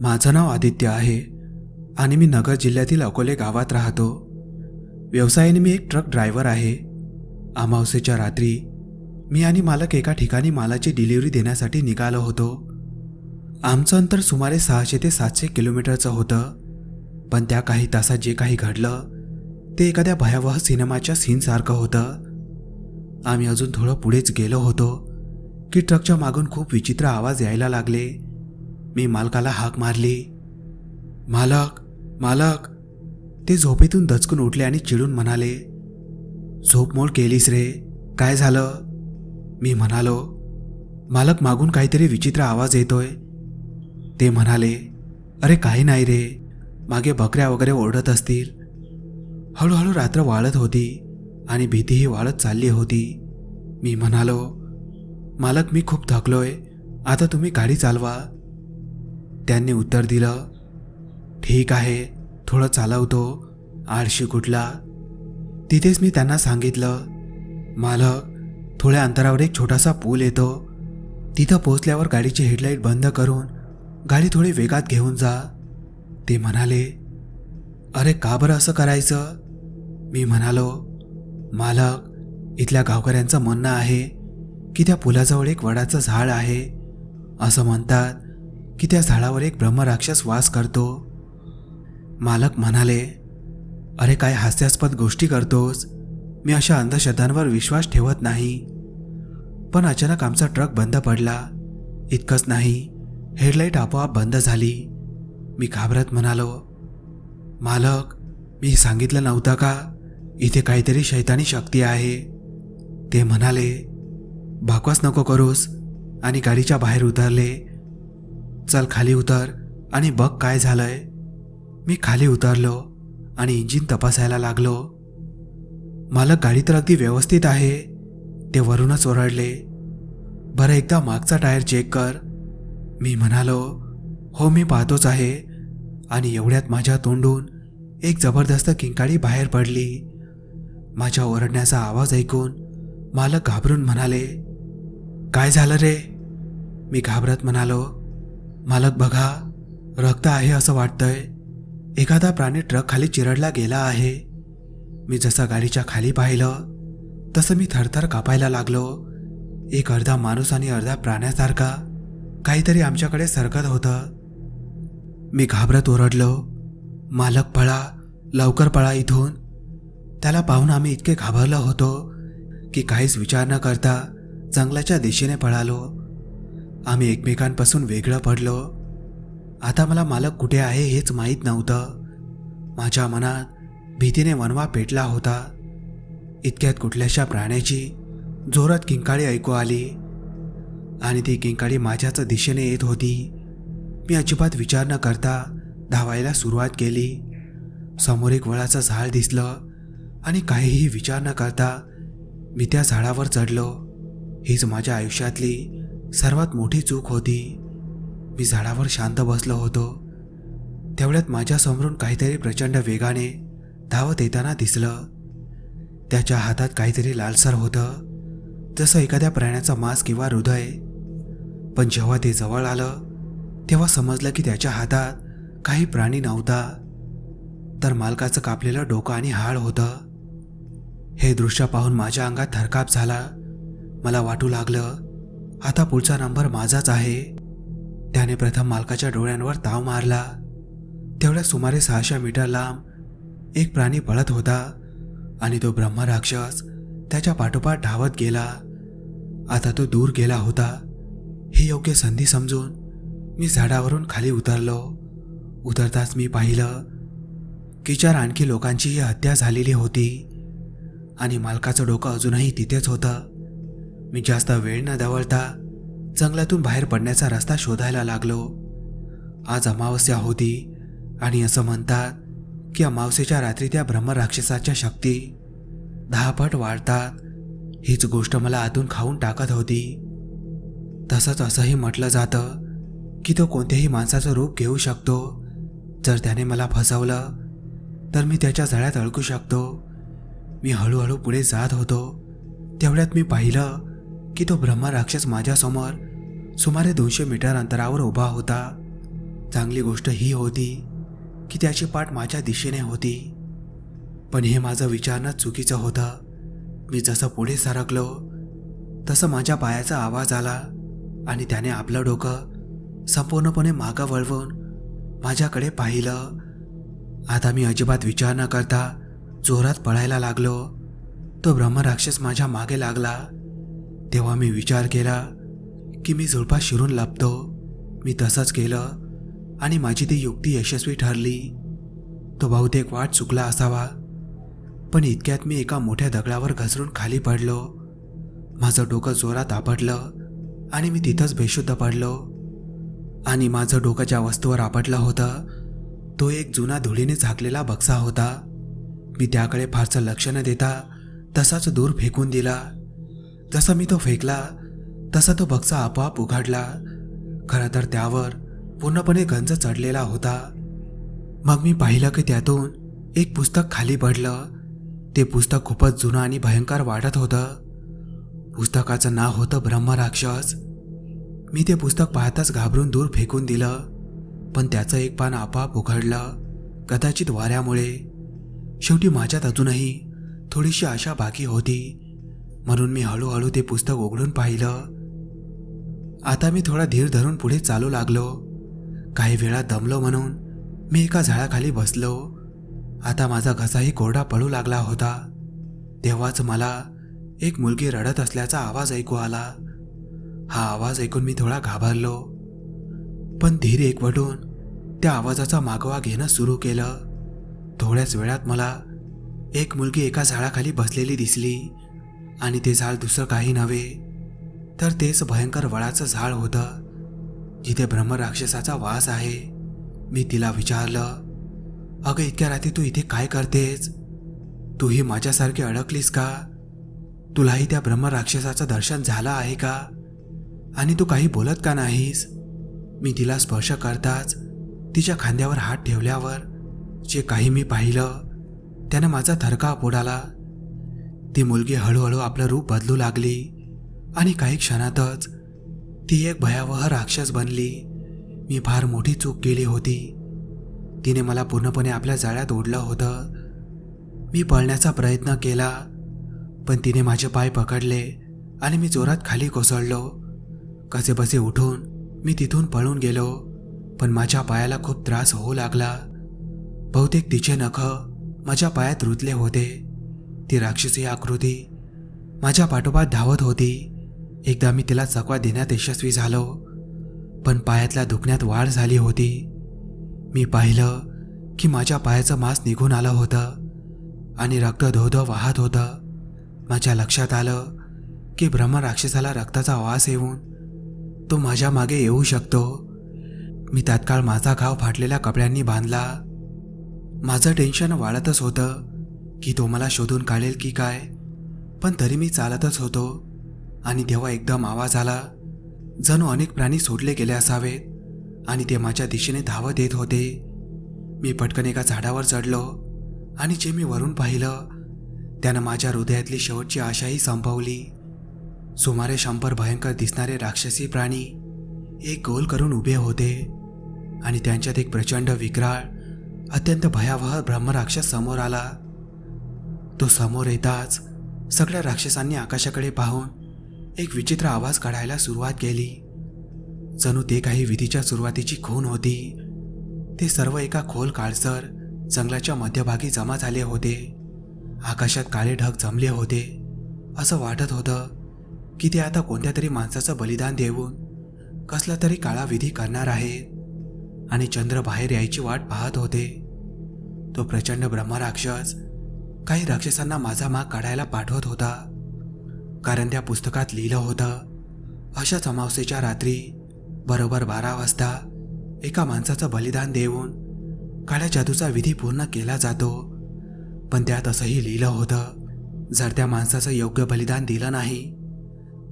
माझं नाव आदित्य आहे आणि मी नगर जिल्ह्यातील अकोले गावात राहतो. व्यवसायाने मी एक ट्रक ड्रायव्हर आहे. अमावस्येच्या रात्री मी आणि मालक एका ठिकाणी मालाची डिलिव्हरी देण्यासाठी निघालो होतो. आमचं अंतर सुमारे सहाशे ते सातशे किलोमीटरचं होतं पण त्या काही तासात जे काही घडलं ते एखाद्या भयावह सिनेमाच्या सीनसारखं होतं. आम्ही अजून थोडं पुढेच गेलो होतो की ट्रकच्या मागून खूप विचित्र आवाज यायला लागले. मी मालकाला हाक मारली. मालक मालक. ते झोपेतून दचकून उठले आणि चिडून म्हणाले झोपमोड केलीस रे काय झालं? मी म्हणालो मालक मागून काहीतरी विचित्र आवाज येतोय. ते म्हणाले अरे काही नाही रे मागे बकऱ्या वगैरे ओरडत असतील. हळूहळू रात्र वाढत होती आणि भीतीही वाळत चालली होती. मी म्हणालो मालक मी खूप थकलोय आता तुम्ही गाडी चालवा. त्यांनी उत्तर दिलं ठीक आहे थोडं चालवतो आळशी कुठला. तिथेच मी त्यांना सांगितलं मालक थोड्या अंतरावर एक छोटासा पूल येतो. तिथं पोचल्यावर गाडीची हेडलाईट बंद करून गाडी थोडी वेगात घेऊन जा. ते म्हणाले अरे का बरं असं करायचं? मी म्हणालो मालक इथल्या गावकऱ्यांचं म्हणणं आहे की त्या पुलाजवळ एक वडाचं झाड आहे. असं म्हणतात की त्या झाडावर एक ब्रह्मराक्षस वास करतो? मालक म्हणाले अरे काय हास्यास्पद गोष्टी करतोस? मी अशा अंधश्रद्धांवर विश्वास ठेवत नाही. पण अचानक आमचा ट्रक बंद पडला. इतकंच नाही हेडलाईट आपोआप बंद झाली. मी घाबरत म्हणालो मालक मी सांगितलं नव्हतं का? इथे काहीतरी शैतानी शक्ती आहे. ते म्हणाले भाकवास नको करूस. आणि गाडीच्या बाहेर उतरले. चल खाली उतर आणि बघ काय झालंय. मी खाली उतरलो आणि इंजिन तपासायला लागलो. मालक गाडी तर अगदी व्यवस्थित आहे. ते वरूनच ओरडले. बरं एकदा मागचा टायर चेक कर. मी म्हणालो हो मी पाहतोच आहे. आणि एवढ्यात माझ्या तोंडून एक जबरदस्त किंकाळी बाहेर पडली. माझ्या ओरडण्याचा आवाज ऐकून मालक घाबरून म्हणाले काय झालं रे? मी घाबरत म्हणालो मालक बघा रक्त आहे असं वाटतंय. एखादा प्राणी ट्रक खाली चिरडला गेला आहे. मी जसं गाडीच्या खाली पाहिलं तसं मी थरथर कापायला लागलो. एक अर्धा माणूस आणि अर्धा प्राण्यासारखा काहीतरी आमच्याकडे सरकत होतं. मी घाबरत ओरडलो मालक पळा लवकर पळा इथून. त्याला पाहून आम्ही इतके घाबरलो होतो की काहीच विचार न करता जंगलाच्या दिशेने पळालो. आम्ही एकमेकांपासून वेगळं पडलो. आता मला मालक कुठे आहे हेच माहीत नव्हतं. माझ्या मनात भीतीने वनवा पेटला होता. इतक्यात कुठल्याशा प्राण्याची जोरात किंकाळी ऐकू आली. आणि ती किंकाळी माझ्याच दिशेने येत होती. मी अजिबात विचार न करता धावायला सुरुवात केली. समोर एक वळाचं झाड दिसलं आणि काहीही विचार न करता मी त्या झाडावर चढलो. हीच माझ्या आयुष्यातली सर्वात मोठी चूक होती. मी झाडावर शांत बसलो होतो. तेवढ्यात माझ्यासमोरून काहीतरी प्रचंड वेगाने धावत येताना दिसलं. त्याच्या हातात काहीतरी लालसर होतं. जसं एखाद्या प्राण्याचा मांस किंवा हृदय. पण जेव्हा ते जवळ आलं तेव्हा समजलं की त्याच्या हातात काही प्राणी नव्हता. तर मालकाचं कापलेलं डोकं आणि हाड होतं. हे दृश्य पाहून माझ्या अंगात थरकाप झाला. मला वाटू लागलं आता पुढचा नंबर माझाच आहे. त्याने प्रथम मालकाच्या डोळ्यांवर ताव मारला. तेवढ्या सुमारे सहाशे मीटर लांब एक प्राणी पळत होता आणि तो ब्रह्मराक्षस त्याच्या पाठोपाठ धावत गेला. आता तो दूर गेला होता. ही योग्य संधी समजून मी झाडावरून खाली उतरलो. उतरताच मी पाहिलं की चार आणखी लोकांचीही हत्या झालेली होती आणि मालकाचं डोकं अजूनही तिथेच होतं. मी जास्त वेळ न दवळता जंगलातून बाहेर पडण्याचा रस्ता शोधायला लागलो. आज अमावस्या होती आणि असं म्हणतात की अमावस्येच्या रात्री त्या ब्रह्मराक्षसाच्या शक्ती दहापट वाढतात हीच गोष्ट मला आतून खाऊन टाकत होती. तसंच असंही म्हटलं जातं की तो कोणत्याही माणसाचं रूप घेऊ शकतो. जर त्याने मला फसवलं तर मी त्याच्या जळ्यात अडकू शकतो. मी हळूहळू पुढे जात होतो. तेवढ्यात मी पाहिलं की तो ब्रह्मराक्षस माझ्यासमोर सुमारे दोनशे मीटर अंतरावर उभा होता. चांगली गोष्ट ही होती की त्याची पाठ माझ्या दिशेने होती. पण हे माझं विचारणं चुकीचं होतं. मी जसं पुढे सरकलो तसं माझ्या पायाचा आवाज आला आणि त्याने आपलं डोकं संपूर्णपणे मागं वळवून माझ्याकडे पाहिलं. आता मी अजिबात विचार न करता जोरात पळायला लागलो. तो ब्रह्मराक्षस माझ्या मागे लागला. तेव्हा मी विचार केला की मी झुळपास शिरून लपतो. मी तसंच केलं आणि माझी ती युक्ती यशस्वी ठरली. तो बहुतेक वाट चुकला असावा. पण इतक्यात मी एका मोठ्या दगडावर घसरून खाली पडलो. माझं डोकं जोरात आपटलं आणि मी तिथंच बेशुद्ध पडलो. आणि माझं डोकं ज्या वस्तूवर आपटलं होतं तो एक जुना धुळीने झाकलेला बक्सा होता. मी त्याकडे फारसं लक्ष न देता तसाच दूर फेकून दिला. जसा मी तो फेकला तसा तो बक्सा आपोआप उघडला. खरं तर त्यावर पूर्णपणे गंज चढलेला होता. मग मी पाहिलं की त्यातून एक पुस्तक खाली पडलं. ते पुस्तक खूपच जुनं आणि भयंकर वाटत होतं. पुस्तकाचं नाव होतं ब्रह्मराक्षस. मी ते पुस्तक पाहताच घाबरून दूर फेकून दिलं पण त्याचं एक पान आपोआप उघडलं कदाचित वाऱ्यामुळे. शेवटी माझ्यात अजूनही थोडीशी आशा बाकी होती. म्हणून मी हळूहळू ते पुस्तक उघडून पाहिलं. आता मी थोडा धीर धरून पुढे चालू लागलो. काही वेळा दमलो म्हणून मी एका झाडाखाली बसलो. आता माझा घसाही कोरडा पडू लागला होता. तेव्हाच मला एक मुलगी रडत असल्याचा आवाज ऐकू आला. हा आवाज ऐकून मी थोडा घाबरलो. पण धीर एकवटून त्या आवाजाचा मागोवा घेणं सुरू केलं. थोड्याच वेळात मला एक मुलगी एका झाडाखाली बसलेली दिसली. आणि ते झाड दुसरं काही नव्हे तर तेच भयंकर वळाचं झाड होतं जिथे ब्रह्मराक्षसाचा वास आहे. मी तिला विचारलं अगं इतक्या रात्री तू इथे काय करतेस? तूही माझ्यासारखी अडकलीस का? तुलाही त्या ब्रह्मराक्षसाचं दर्शन झालं आहे का? आणि तू काही बोलत का नाहीस? मी तिला स्पर्श करताच तिच्या खांद्यावर हात ठेवल्यावर जे काही मी पाहिलं त्यानं माझा थरका उडाला ती मुलगी हळूहळू आपलं रूप बदलू लागली. आणि काही क्षणातच ती एक भयावह राक्षस बनली. मी फार मोठी चूक केली होती. तिने मला पूर्णपणे आपल्या जाळ्यात ओढलं होतं. मी पळण्याचा प्रयत्न केला पण तिने माझे पाय पकडले आणि मी जोरात खाली कोसळलो. कसेबसे उठून मी तिथून पळून गेलो पण माझ्या पायाला खूप त्रास होऊ लागला. बहुतेक तिचे नख माझ्या पायात रुतले होते. ती राक्षसी आकृती. माझ्या पाठोपाठ धावत होती. एकदा मी तिला चकवा देण्यात यशस्वी झालो पण पायातल्या दुखण्यात वाढ झाली होती. मी पाहिलं की माझ्या पायाचं मांस निघून आलं होतं आणि रक्त धोधो वाहत होतं. माझ्या लक्षात आलं की ब्रह्मराक्षसाला रक्ताचा वास येऊन तो माझ्या मागे येऊ शकतो. मी तात्काळ माझा घाव फाटलेल्या कपड्यांनी बांधला. माझं टेन्शन वाढतच होतं. की तो मला शोधून काढेल की काय? पण तरी मी चालतच होतो. आणि तेव्हा एकदम आवाज आला जणू अनेक प्राणी सोडले गेले असावेत. आणि ते माझ्या दिशेने धावत येत होते. मी पटकन एका झाडावर चढलो आणि जे मी वरून पाहिलं त्यानं माझ्या हृदयातली शेवटची आशाही संपवली. सुमारे शंभर भयंकर दिसणारे राक्षसी प्राणी एक गोल करून उभे होते आणि त्यांच्यात एक प्रचंड विक्राळ अत्यंत भयावह ब्रह्मराक्षस समोर आला. तो समोर येताच सगळ्या राक्षसांनी आकाशाकडे पाहून एक विचित्र आवाज काढायला सुरुवात केली. जणू ते काही विधीच्या सुरुवातीची खून होती. ते सर्व एका खोल काळसर जंगलाच्या मध्यभागी जमा झाले होते. आकाशात काळे ढग जमले होते. असं वाटत होतं की ते आता कोणत्या तरी माणसाचं बलिदान देऊन कसला तरी काळा विधी करणार आहे आणि चंद्र बाहेर यायची वाट पाहत होते. तो प्रचंड ब्रह्मराक्षस काही राक्षसांना माझा माग काढायला पाठवत होता. कारण त्या पुस्तकात लिहिलं होतं अशाच अमावस्येच्या रात्री बरोबर बारा वाजता एका माणसाचं बलिदान देऊन काळ्या जादूचा विधी पूर्ण केला जातो. पण त्यात असंही लिहिलं होतं जर त्या माणसाचं योग्य बलिदान दिलं नाही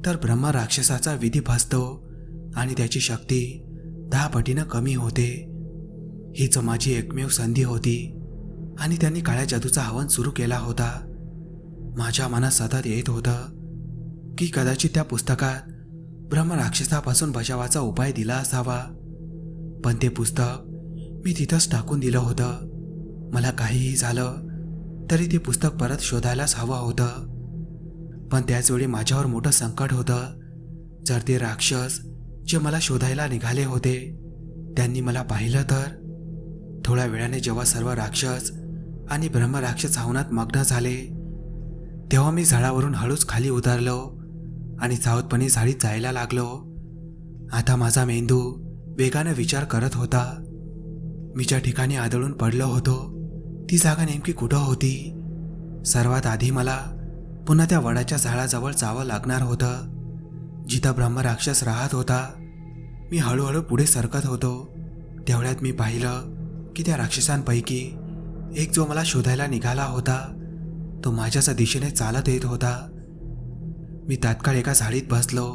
तर ब्रह्म राक्षसाचा विधी भासतो आणि त्याची शक्ती दहा पटीनं कमी होते. हीच माझी एकमेव संधी होती. आणि त्यांनी काळ्या जादूचा हवन सुरू केला होता. माझ्या मनात सतत येत होतं की कदाचित त्या पुस्तकात ब्रह्म राक्षसापासून बचावाचा उपाय दिला असावा. पण ते पुस्तक मी तिथंच टाकून दिलं होतं. मला काहीही झालं तरी ते पुस्तक परत शोधायलाच हवं होतं. पण त्याचवेळी माझ्यावर मोठं संकट होतं. जर ते राक्षस जे मला शोधायला निघाले होते त्यांनी मला पाहिलं तर? थोड्या वेळाने जेव्हा सर्व राक्षस आणि ब्रह्मराक्षस हवनात मग्न झाले. तेव्हा मी झाडावरून हळूच खाली उतरलो आणि सावधपणे झाडीत जायला लागलो. आता माझा मेंदू वेगानं विचार करत होता. मी ज्या ठिकाणी आदळून पडलो होतो ती जागा नेमकी कुठं होती? सर्वात आधी मला पुन्हा त्या वडाच्या झाडाजवळ जावं लागणार होतं. जिथं ब्रह्मराक्षस राहत होता मी हळूहळू पुढे सरकत होतो. तेवढ्यात मी पाहिलं की त्या राक्षसांपैकी एक जो मला शोधायला निघाला होता तो माझ्याच दिशेने चालत येत होता. मी तात्काळ एका झाडीत बसलो.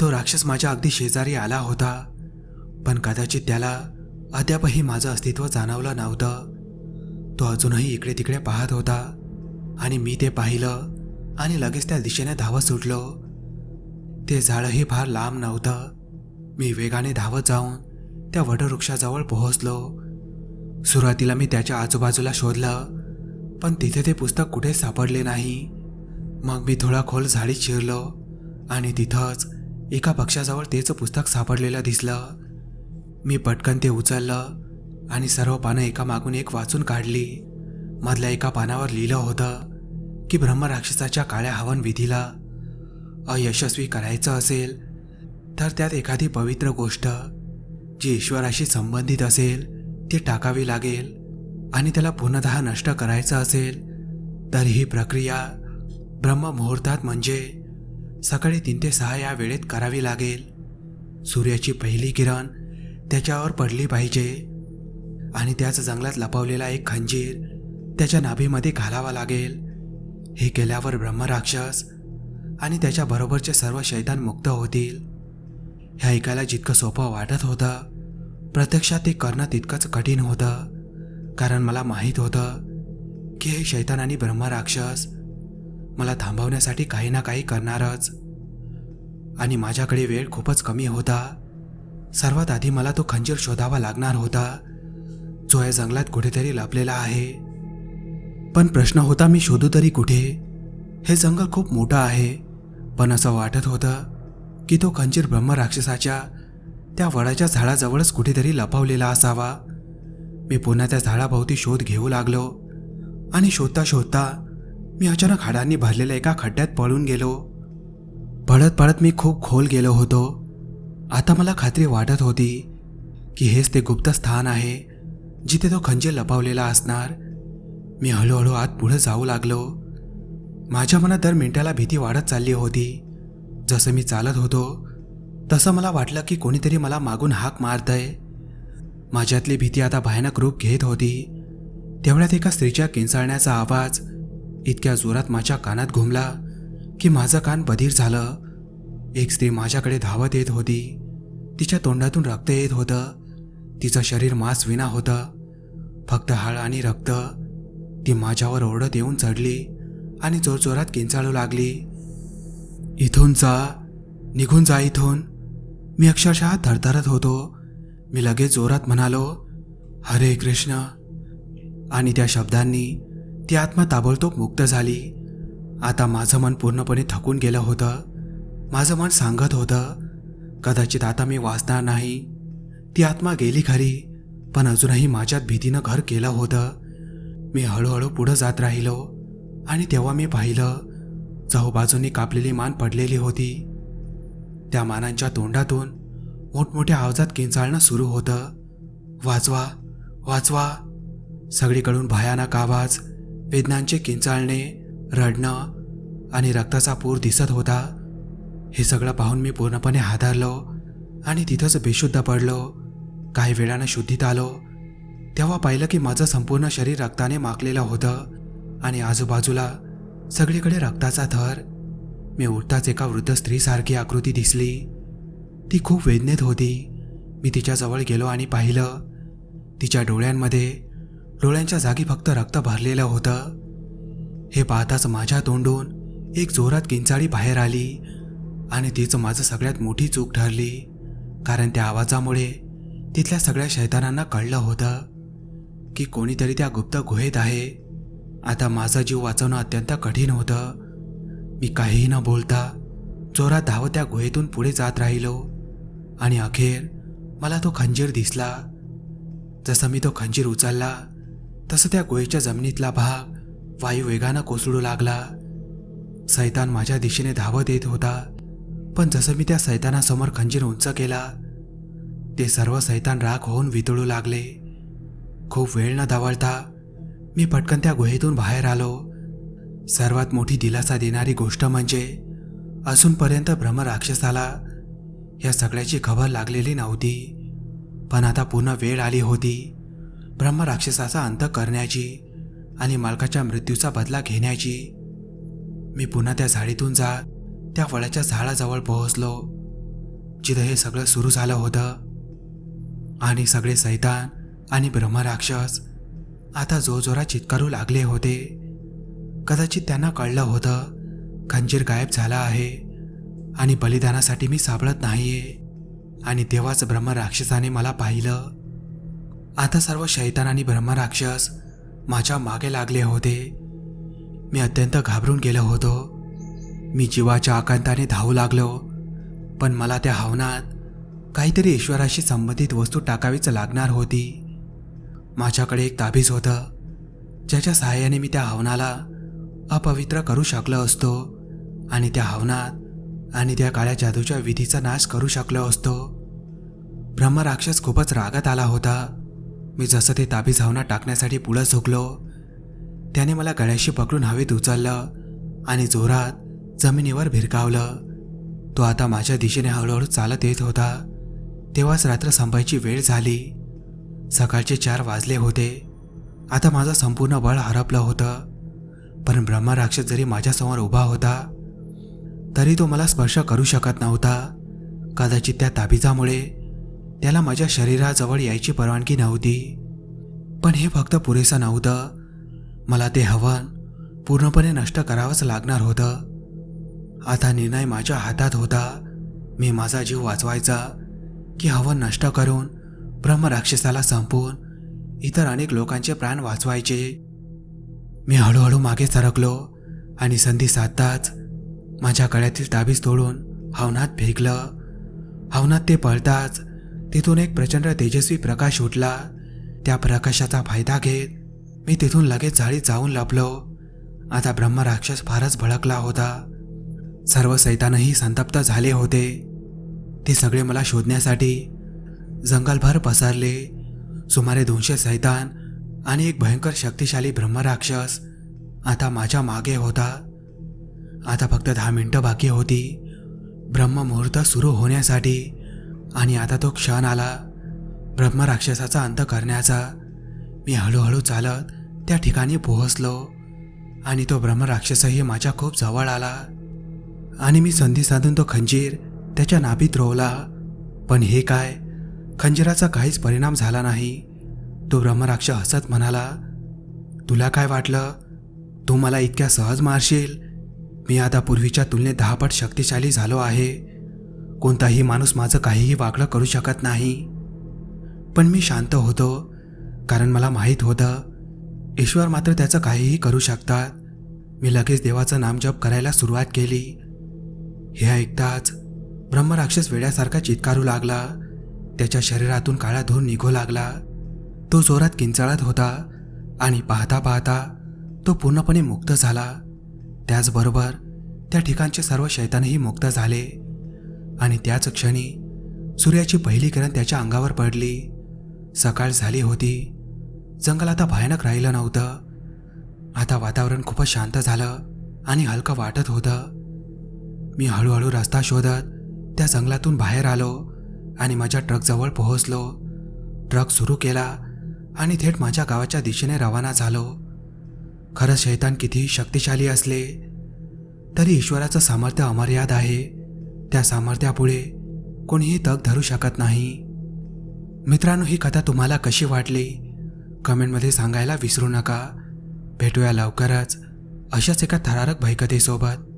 तो राक्षस माझ्या अगदी शेजारी आला होता पण कदाचित त्याला अद्यापही माझं अस्तित्व जाणवलं नव्हतं. तो अजूनही इकडे तिकडे पाहत होता आणि मी ते पाहिलं आणि लगेच त्या दिशेने धावत सुटलो. ते झाडही फार लांब नव्हतं. मी वेगाने धावत जाऊन त्या वटवृक्षाजवळ पोहोचलो. सुरुवातीला मी त्याच्या आजूबाजूला शोधलं पण तिथे ते पुस्तक कुठे सापडले नाही. मग मी थोडा खोल झाडीत शिरलो आणि तिथंच एका पक्षाजवळ तेच पुस्तक सापडलेलं दिसलं. मी पटकन ते उचललं आणि सर्व पानं एका मागून एक वाचून काढली. मधल्या एका पानावर लिहिलं होतं की ब्रह्मराक्षसाच्या काळ्या हवन विधीला अयशस्वी करायचं असेल तर त्यात एखादी पवित्र गोष्ट जी ईश्वराशी संबंधित असेल ती टाकावी लागेल आणि त्याला पूर्णतः नष्ट करायचं असेल तर ही प्रक्रिया ब्रह्ममुहूर्तात म्हणजे सकाळी तीन ते सहा या वेळेत करावी लागेल. सूर्याची पहिली किरण त्याच्यावर पडली पाहिजे आणि त्याच जंगलात लपवलेला एक खंजीर त्याच्या नाभीमध्ये घालावा लागेल. हे केल्यावर ब्रह्मराक्षस आणि त्याच्याबरोबरचे सर्व शैतान मुक्त होतील. हे ऐकायला जितकं सोपं वाटत होतं प्रत्यक्षात ते करणं तितकंच कठीण होतं. कारण मला माहीत होतं की हे शैतान आणि ब्रह्मराक्षस मला थांबवण्यासाठी काही ना काही करणारच. आणि माझ्याकडे वेळ खूपच कमी होता. सर्वात आधी मला तो खंजीर शोधावा लागणार होता. जो या जंगलात कुठेतरी लपलेला आहे. पण प्रश्न होता मी शोधू तरी कुठे? हे जंगल खूप मोठं आहे. पण असं वाटत होतं की तो खंजीर ब्रह्मराक्षसाच्या त्या वडाच्या झाडाजवळच कुठेतरी लपवलेला असावा. मी पुन्हा त्या झाडाभोवती शोध घेऊ लागलो आणि शोधता शोधता मी अचानक हाडांनी भरलेल्या एका खड्ड्यात पळून गेलो. पळत पळत मी खूप खोल गेलो होतो. आता मला खात्री वाटत होती की हेच ते गुप्त स्थान आहे जिथे तो खंजीर लपवलेला असणार. मी हळूहळू आत पुढे जाऊ लागलो. माझ्या मनात दर मिनिटाला भीती वाढत चालली होती. जसं मी चालत होतो तसं मला वाटलं की कोणीतरी मला मागून हाक मारतंय. माझ्यातली भीती आता भयानक रूप घेत होती. तेवढ्यात एका स्त्रीच्या किंचाळण्याचा आवाज इतक्या जोरात माझ्या कानात घुमला की माझं कान बधीर झालं. एक स्त्री माझ्याकडे धावत येत होती. तिच्या तोंडातून रक्त येत होतं. तिचं शरीर मांस विना होतं. फक्त हाळ आणि रक्त. ती माझ्यावर ओरडत येऊन चढली आणि जोरजोरात किंचाळू लागली. इथून जा. निघून जा इथून. मी अक्षरशः थरथरत होतो. मी लगेच जोरात म्हणालो हरे कृष्ण. आणि त्या शब्दांनी ती आत्मा ताबडतोब मुक्त झाली. आता माझं मन पूर्णपणे थकून गेलं होतं. माझं मन सांगत होतं कदाचित आता मी वाचणार नाही. ती आत्मा गेली खरी पण अजूनही माझ्यात भीतीनं घर केलं होतं. मी हळूहळू पुढं जात राहिलो आणि तेव्हा मी पाहिलं चहूबाजूंनी कापलेली मान पडलेली होती. त्या मानांच्या तोंडातून मोठमोठ्या आवाजात किंचाळणं सुरू होतं. वाचवा वाचवा सगळीकडून भयानक आवाज वेदनांचे किंचाळणे रडणं आणि रक्ताचा पूर दिसत होता. हे सगळं पाहून मी पूर्णपणे हादरलो आणि तिथंच बेशुद्ध पडलो. काही वेळानं शुद्धीत आलो. तेव्हा पाहिलं की माझं संपूर्ण शरीर रक्ताने माकलेलं होतं आणि आजूबाजूला सगळीकडे रक्ताचा थर मी उठताच एका वृद्ध स्त्रीसारखी आकृती दिसली. ती खूप वेदनेत होती. मी तिच्याजवळ गेलो आणि पाहिलं. तिच्या डोळ्यांमध्ये डोळ्यांच्या जागी फक्त रक्त भरलेलं होतं. हे पाहताच माझ्या तोंडून एक जोरात किंचाळी बाहेर आली आणि तीच माझं सगळ्यात मोठी चूक ठरली. कारण त्या आवाजामुळे तिथल्या सगळ्या शैतानांना कळलं होतं की कोणीतरी त्या गुप्त गुहेत आहे. आता माझा जीव वाचवणं अत्यंत कठीण होतं. मी काहीही न बोलता जोरात धावत्या गुहेतून पुढे जात राहिलो. आणि अखेर मला तो खंजीर दिसला. जसं मी तो खंजीर उचलला तसं त्या गुहेच्या जमिनीतला भाग वायू वेगानं कोसळू लागला. सैतान माझ्या दिशेने धावत येत होता पण जसं मी त्या सैतानासमोर खंजीर उंच केला ते सर्व सैतान राख होऊन वितळू लागले. खूप वेळ न धावळता मी पटकन त्या गुहेतून बाहेर आलो. सर्वात मोठी दिलासा देणारी गोष्ट म्हणजे अजूनपर्यंत भ्रमराक्षसाला या सगळ्याची खबर लागलेली नव्हती. पण आता पूर्ण वेळ आली होती. ब्रह्मराक्षसाचा अंत करण्याची आणि मालकाच्या मृत्यूचा बदला घेण्याची. मी पुन्हा त्या झाडीतून जा त्या फळाच्या झाडाजवळ पोहोचलो. जिथं हे सगळं सुरू झालं होतं. आणि सगळे सैतान आणि ब्रह्मराक्षस आता जोरजोरात चित्कारू लागले होते. कदाचित त्यांना कळलं होतं खंजीर गायब झाला आहे आणि बलिदानासाठी मी सापडत नाहीये. आणि तेव्हाच ब्रह्मराक्षसाने मला पाहिलं. आता सर्व शैतान आणि ब्रह्मराक्षस माझ्या मागे लागले होते. मी अत्यंत घाबरून गेलो होतो. मी जीवाच्या आकांताने धावू लागलो पण मला त्या हवनात काहीतरी ईश्वराशी संबंधित वस्तू टाकावीच लागणार होती. माझ्याकडे एक ताबीज होतं ज्याच्या सहाय्याने मी त्या हवनाला अपवित्र करू शकलो असतो आणि त्या हवनात आणि त्या काळ्या जादूच्या विधीचा नाश करू शकलो असतो. ब्रह्मराक्षस खूपच रागात आला होता. मी जसं ते ताबीज हवनात टाकण्यासाठी पुढं झुकलो. त्याने मला गळ्याशी पकडून हवेत उचललं आणि जोरात जमिनीवर भिरकावलं. तो आता माझ्या दिशेने हळूहळू चालत येत होता. तेव्हाच रात्र संपायची वेळ झाली. सकाळचे चार वाजले होते. आता माझं संपूर्ण बळ हरपलं होतं. पण ब्रह्मराक्षस जरी माझ्यासमोर उभा होता तरी तो मला स्पर्श करू शकत नव्हता. कदाचित त्या ताबीजामुळे त्याला माझ्या शरीराजवळ यायची परवानगी नव्हती. पण हे फक्त पुरेसं नव्हतं. मला ते हवन पूर्णपणे नष्ट करावंच लागणार होतं. आता निर्णय माझ्या हातात होता. मी माझा जीव वाचवायचा की हवन नष्ट करून ब्रह्मराक्षसाला संपवून इतर अनेक लोकांचे प्राण वाचवायचे. मी हळूहळू मागे सरकलो आणि संधी साधताच माझ्या गळ्यातील ताबीज तोडून हवनात फेकलं. हवनात ते पळताच तिथून एक प्रचंड तेजस्वी प्रकाश उठला. त्या प्रकाशाचा फायदा घेत मी तिथून लगेच जाळीत जाऊन लपलो. आता ब्रह्मराक्षस फारच भडकला होता. सर्व सैतानही संतप्त झाले होते. ते सगळे मला शोधण्यासाठी जंगलभर पसरले. सुमारे दोनशे सैतान आणि एक भयंकर शक्तिशाली ब्रह्मराक्षस आता माझ्या मागे होता. आता फक्त दहा मिनटं बाकी होती. ब्रह्ममुहूर्त सुरू होण्यासाठी आणि आता तो क्षण आला ब्रह्मराक्षसाचा अंत करण्याचा. मी हळूहळू चालत त्या ठिकाणी पोहोचलो आणि तो ब्रह्मराक्षसही माझ्या खूप जवळ आला. आणि मी संधी साधून तो खंजीर त्याच्या नाभीत रोवला. पण हे काय? खंजिराचा काहीच परिणाम झाला नाही. तो ब्रह्मराक्ष हसत म्हणाला तुला काय वाटलं? तू मला इतक्या सहज मारशील? मी आता पूर्वीच्या तुलनेत दहापट शक्तिशाली झालो आहे. कोणताही माणूस माझं काहीही वाकडं करू शकत नाही. पण मी शांत होतो कारण मला माहीत होतं ईश्वर मात्र त्याचं काहीही करू शकतात. मी लगेच देवाचं नामजप करायला सुरुवात केली. हे ऐकताच ब्रह्मराक्षस वेड्यासारखा चित्कारू लागला. त्याच्या शरीरातून काळा धूर निघू लागला. तो जोरात किंचाळत होता आणि पाहता पाहता तो पूर्णपणे मुक्त झाला. त्याचबरोबर त्या ठिकाणचे सर्व शैतानही मुक्त झाले. आणि त्याच क्षणी सूर्याची पहिली किरण त्याच्या अंगावर पडली. सकाळ झाली होती. जंगल आता भयानक राहिलं नव्हतं. आता वातावरण खूपच शांत झालं आणि हलकं वाटत होतं. मी हळूहळू रस्ता शोधत त्या जंगलातून बाहेर आलो आणि माझ्या ट्रकजवळ पोहोचलो. ट्रक सुरू केला आणि थेट माझ्या गावाच्या दिशेने रवाना झालो. खरं शैतान कितीही शक्तिशाली असले तरी ईश्वराचं सामर्थ्य अमर्याद आहे. त्या सामर्थ्यापुढे कोणीही तग धरू शकत नाही. मित्रांनो ही कथा तुम्हाला कशी वाटली? कमेंटमध्ये सांगायला विसरू नका. भेटूया लवकरच अशाच एका थरारक भयकथेसोबत.